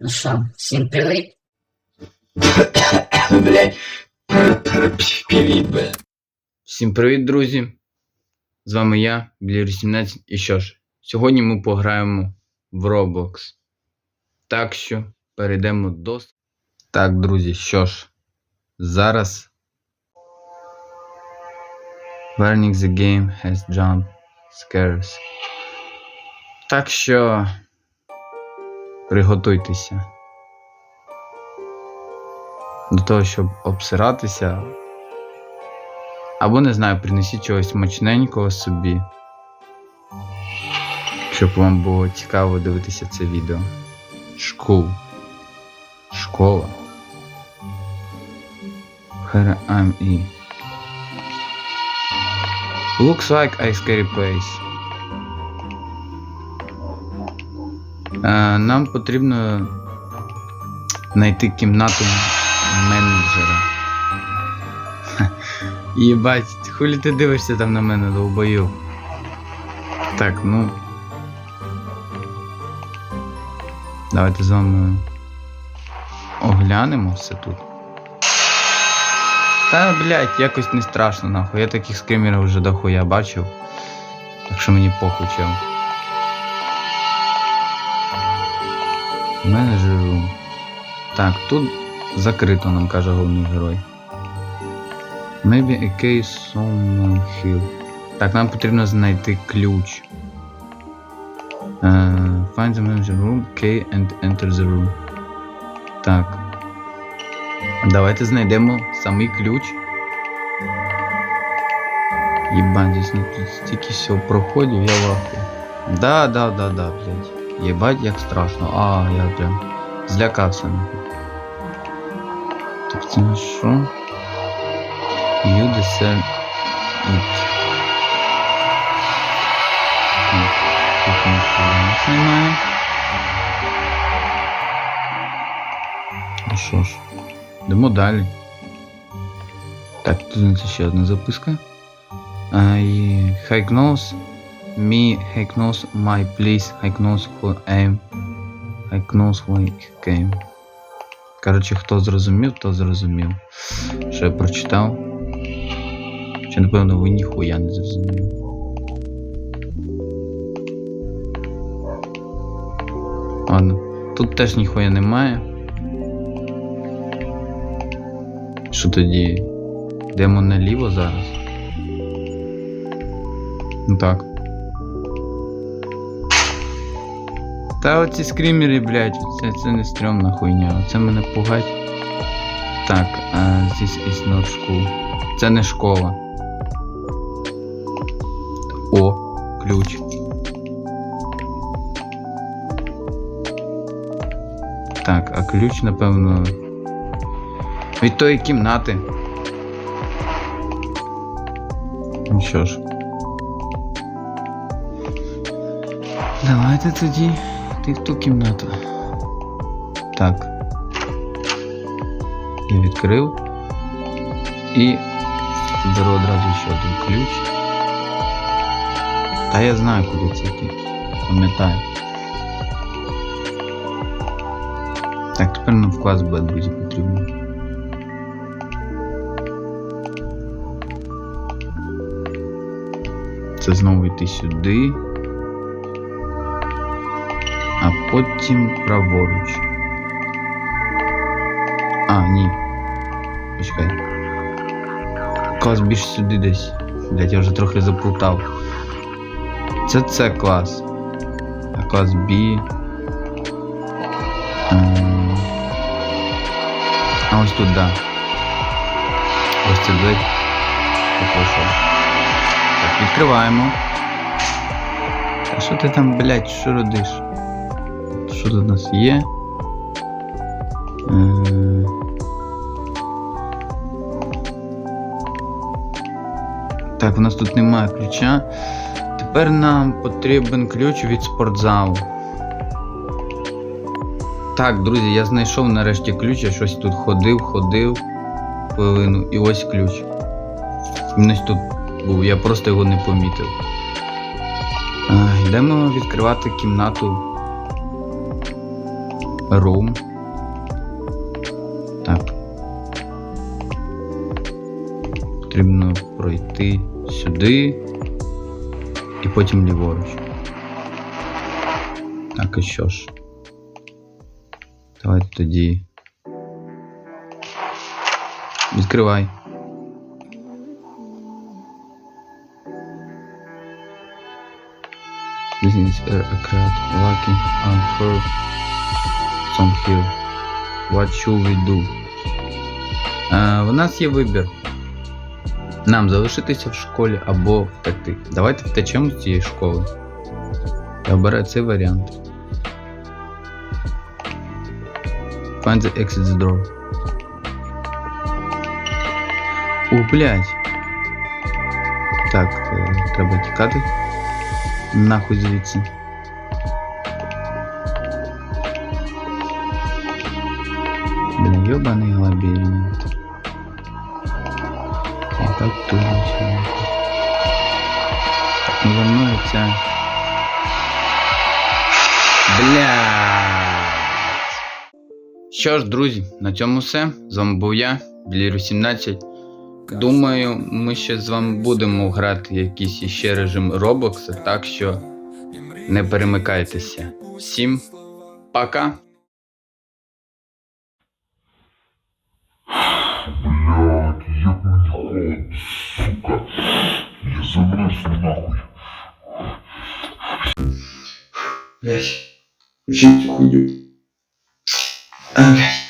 Ну що, всім привіт. Блять. Привіт, бля. Всім привіт, друзі! З вами я, Блір 17 І що ж, сьогодні ми пограємо в Roblox. Так що перейдемо до. Так, друзі, що ж, зараз. Learning the game has jump scares. Так що. Приготуйтеся. До того, щоб обсиратися. Або не знаю, принесіть чогось смачненького собі. Щоб вам було цікаво дивитися це відео. Шкул. Школа. Here I'm E. Looks like a scary place. Нам потрібно знайти кімнату менеджера. Єбать, хулі ти дивишся там на мене долбою. Так, ну. Давайте з вами оглянемо все тут. Та, блядь, якось не страшно, нахуй. Я таких скримерів вже дохуя бачив. Так що мені похуй чел. Менеджер room. Так, тут закрито, нам каже головний герой. Maybe a case someone hill. Так, нам потрібно знайти ключ. Uh, find the manager room, key and enter the room. Так. Давайте знайдемо самий ключ. Єбать, здесь тут стільки всього проходів, я в ахуї. Да, да, да, да, блядь. Єбать, як страшно. А, я прям злякався. нахуй. Так це на що? You deserve it. Так, Тут нічого у нас немає. Ну що ж, йдемо далі. Так, тут знається ще одна записка. I Hike me, Hike my place, Hike who am, who I came. Коротше, хто зрозумів, то зрозумів. Що я прочитав. Чи напевно ви ніхуя не зрозуміли. Ладно, тут теж ніхуя немає. Що тоді? Йдемо наліво зараз. Ну так. Та оці скрімери, блядь, це, це не стрьомна хуйня, це мене пугать. Так, uh, this is not. Це не школа. О, ключ. Так, а ключ, напевно. Від тої кімнати. Ну що ж. Давайте тоді йти в ту кімнату. Так. Я відкрив. І беру одразу ще один ключ. Та я знаю, куди це йти. Пам'ятаю. Так, тепер нам в клас Б, друзі, потрібно. Це знову йти сюди. Потім праворуч. А, ні. Почекай. Клас більш сюди десь. Блять, я вже трохи заплутав. Це це клас. А клас B. Ем, А ось тут, да. Ось це. Пішов. Так, відкриваємо. А що ти там, блядь, що родиш? Що тут у нас є? Е, Так, у нас тут немає ключа. Тепер нам потрібен ключ від спортзалу. Так, друзі, я знайшов нарешті ключ, я щось тут ходив, ходив хвилину, і ось ключ. Він ось тут був, я просто його не помітив. Йдемо відкривати кімнату Room. Так. Потрібно пройти сюди. І потім ліворуч. Так, і що ж? Давайте тоді. Відкривай. This is a crowd looking out for some here. What should we do? Е, у нас є вибір. Нам залишитися в школі або втекти. Давайте втечемо з цієї школи. Я обираю цей варіант. Find the exit door. О, блядь. Так, е, треба тікати. Нахуй звідси. Бля, ёбаный лабиринт. Я так туго все. Так, мною ця. Бля. Що ж, друзі, на цьому все. З вами був я, Білір 17. Думаю, ми ще з вами будемо грати якийсь іще режим Роблокса, так що не перемикайтеся. Всім пока! Сука. Я замерз нахуй. Блять. Включить хуйню. А, блядь.